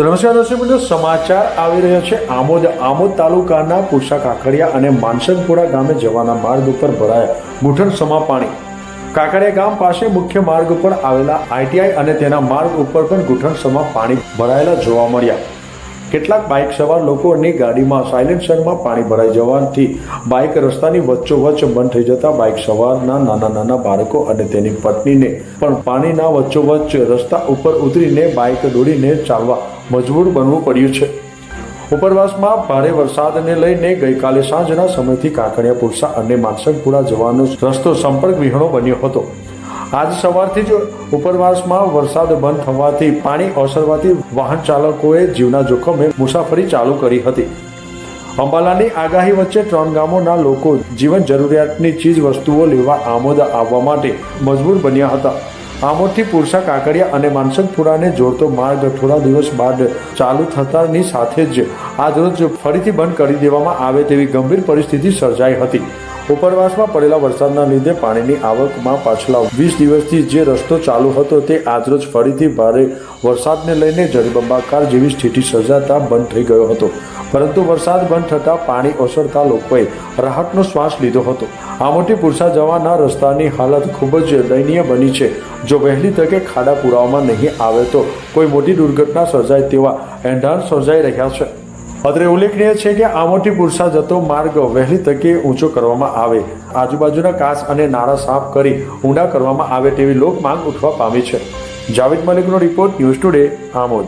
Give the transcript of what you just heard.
તો નમસ્કાર દર્શક મિત્રો, સમાચાર આવી રહ્યા છે. આમોદ આમોદ તાલુકાના પુરસા કાકડિયા અને માનસનપુરા ગામે જવાના માર્ગ ઉપર ભરાયા ગુઠણ સમા પાણી. કાકડિયા ગામ પાસે મુખ્ય માર્ગ ઉપર આવેલા આઈટીઆઈ અને તેના માર્ગ ઉપર પણ ગુઠણ સમા પાણી ભરાયેલા જોવા મળ્યા. કેટલાક બાઇક સવાર લોકોની ગાડીમાં સાયલેન્સરમાં પાણી ભરાઈ જવાથી બાઇક રસ્તાની વચ્ચોવચ્ચ બંધ થઈ જતા બાઇક સવારના નાના નાના બાળકો અને તેની પત્નીને પણ પાણીના વચ્ચોવચ્ચ રસ્તા ઉપર ઉતરીને બાઇક દોડીને ચાલવા મજબૂર બનવું પડ્યું છે. ઉપરવાસમાં ભારે વરસાદને લઈને ગઈકાલે સાંજના સમયથી કાંકરિયા, પુરસા અને માનસંગપુરા જવાનો રસ્તો સંપર્ક વિહોણો બન્યો હતો. આજ સવારથી જ ઉપરવાસમાં વરસાદ બંધ થવાથી પાણી ઓસરવાથી વાહન ચાલકોએ જીવના જોખમે મુસાફરી ચાલુ કરી હતી. અંબાલાની આગાહી વચ્ચે ત્રણ ગામોના લોકો જીવન જરૂરિયાતની ચીજ વસ્તુઓ લેવા આમોદ આવવા માટે મજબૂર બન્યા હતા. આમોદથી પુરસા કાકડિયા અને માનસંગપુરાને જોડતો માર્ગ થોડા દિવસ બાદ ચાલુ થતાની સાથે જ આજરોજ ફરીથી બંધ કરી દેવામાં આવે તેવી ગંભીર પરિસ્થિતિ સર્જાઈ હતી. ઉપરવાસમાં પડેલા વરસાદના લીધે પાણીની આવકમાં પાછલા વીસ દિવસથી જે રસ્તો ચાલુ હતો તે આજરોજ ફરીથી ભારે વરસાદને લઈને જળબંબાકાર જેવી સ્થિતિ સર્જાતા બંધ થઈ ગયો હતો. પરંતુ વરસાદ બંધ થતાં પાણી ઓસરતા લોકોએ રાહતનો શ્વાસ લીધો હતો. આ મોટી પુરસા જવાના રસ્તાની હાલત ખૂબ જ દયનીય બની છે. જો વહેલી તકે ખાડા પુરાવામાં નહીં આવે તો કોઈ મોટી દુર્ઘટના સર્જાય તેવા એંધાણ સર્જાઈ રહ્યા છે. અત્રે ઉલ્લેખનીય છે કે આમોટી પુરસા જતો માર્ગ વહેલી તકે ઊંચો કરવામાં આવે. આજુબાજુના કાચ અને નાળા સાફ કરી ઊંડા કરવામાં આવે તેવી લોક માંગ ઉઠવા પામી છે. જાવેદ મલિકનો રિપોર્ટ ન્યૂઝ ટુડે આમોદ.